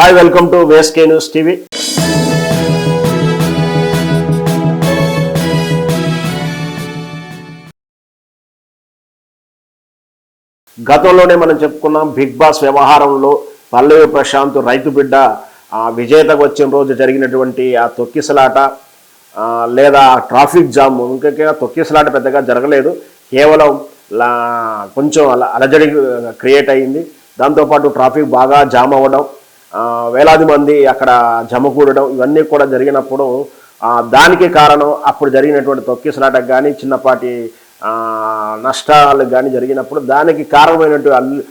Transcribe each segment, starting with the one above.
Hi welcome to వేస్కే news TV. గతంలోనే మనం చెప్పుకున్నాం బిగ్ బాస్ వ్యవహారంలో పల్లవి ప్రశాంత్ రైతు బిడ్డ ఆ, విజేతకు వచ్చిన రోజు జరిగినటువంటి ఆ తొక్కిసలాట లేదా ట్రాఫిక్ జామ్ ఇంకా తొక్కిసలాట పెద్దగా జరగలేదు. కేవలం లా కొంచెం అలజడి క్రియేట్ అయ్యింది. దాంతోపాటు ట్రాఫిక్ బాగా జామ్ అవ్వడం వేలాది మంది అక్కడ జమకూడడం ఇవన్నీ కూడా జరిగినప్పుడు దానికి కారణం అప్పుడు జరిగినటువంటి తొక్కిసలాటకు కానీ చిన్నపాటి నష్టాలు నష్టాలకు కానీ జరిగినప్పుడు దానికి కారణమైనటువంటి అల్లు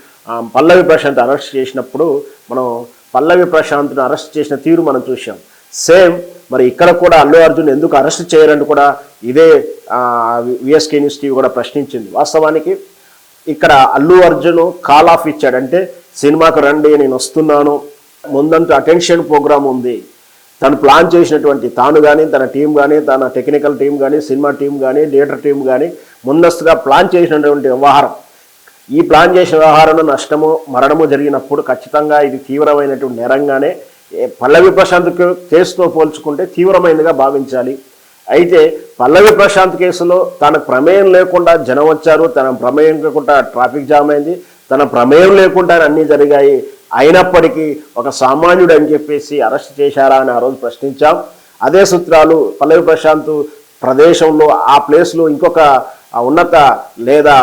పల్లవి ప్రశాంత్ అరెస్ట్ చేసినప్పుడు మనం పల్లవి ప్రశాంత్ను అరెస్ట్ చేసిన తీరు మనం చూసాం సేమ్ మరి ఇక్కడ కూడా అల్లు అర్జున్ ఎందుకు అరెస్ట్ చేయరని కూడా ఇదే విఎస్కే న్యూస్ టీవీ కూడా ప్రశ్నించింది. వాస్తవానికి ఇక్కడ అల్లు అర్జున్ కాల్ ఆఫ్ ఇచ్చాడంటే సినిమాకు రండి నేను వస్తున్నాను ముందంటూ అటెన్షన్ ప్రోగ్రామ్ ఉంది. తను ప్లాన్ చేసినటువంటి తాను కానీ తన టీం కానీ తన టెక్నికల్ టీం కానీ సినిమా టీం కానీ థియేటర్ టీం కానీ ముందస్తుగా ప్లాన్ చేసినటువంటి వ్యవహారం. ఈ ప్లాన్ చేసిన వ్యవహారంలో నష్టము మరణము జరిగినప్పుడు ఖచ్చితంగా ఇది తీవ్రమైనటువంటి నేరంగానే పల్లవి ప్రశాంత్ కేసుతో పోల్చుకుంటే తీవ్రమైనదిగా భావించాలి. అయితే పల్లవి ప్రశాంత్ కేసులో తన ప్రమేయం లేకుండా జనం వచ్చారు తన ప్రమేయం లేకుండా ట్రాఫిక్ జామ్ అయింది తన ప్రమేయం లేకుండా అన్నీ జరిగాయి. అయినప్పటికీ ఒక సామాన్యుడు అని చెప్పేసి అరెస్ట్ చేశారా అని ఆ రోజు ప్రశ్నించాం. అదే సూత్రాలు పల్లవి ప్రశాంత్ ప్రదేశంలో ఆ ప్లేస్లో ఇంకొక ఉన్నత లేదా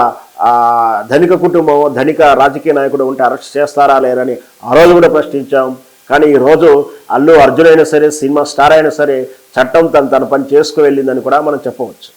ధనిక కుటుంబం ధనిక రాజకీయ నాయకుడు ఉంటే అరెస్ట్ చేస్తారా లేరని ఆ రోజు కూడా ప్రశ్నించాం. కానీ ఈరోజు అల్లు అర్జున్ అయినా సరే సినిమా స్టార్ అయినా సరే చట్టం తను తన పని చేసుకు వెళ్ళిందని కూడా మనం చెప్పవచ్చు.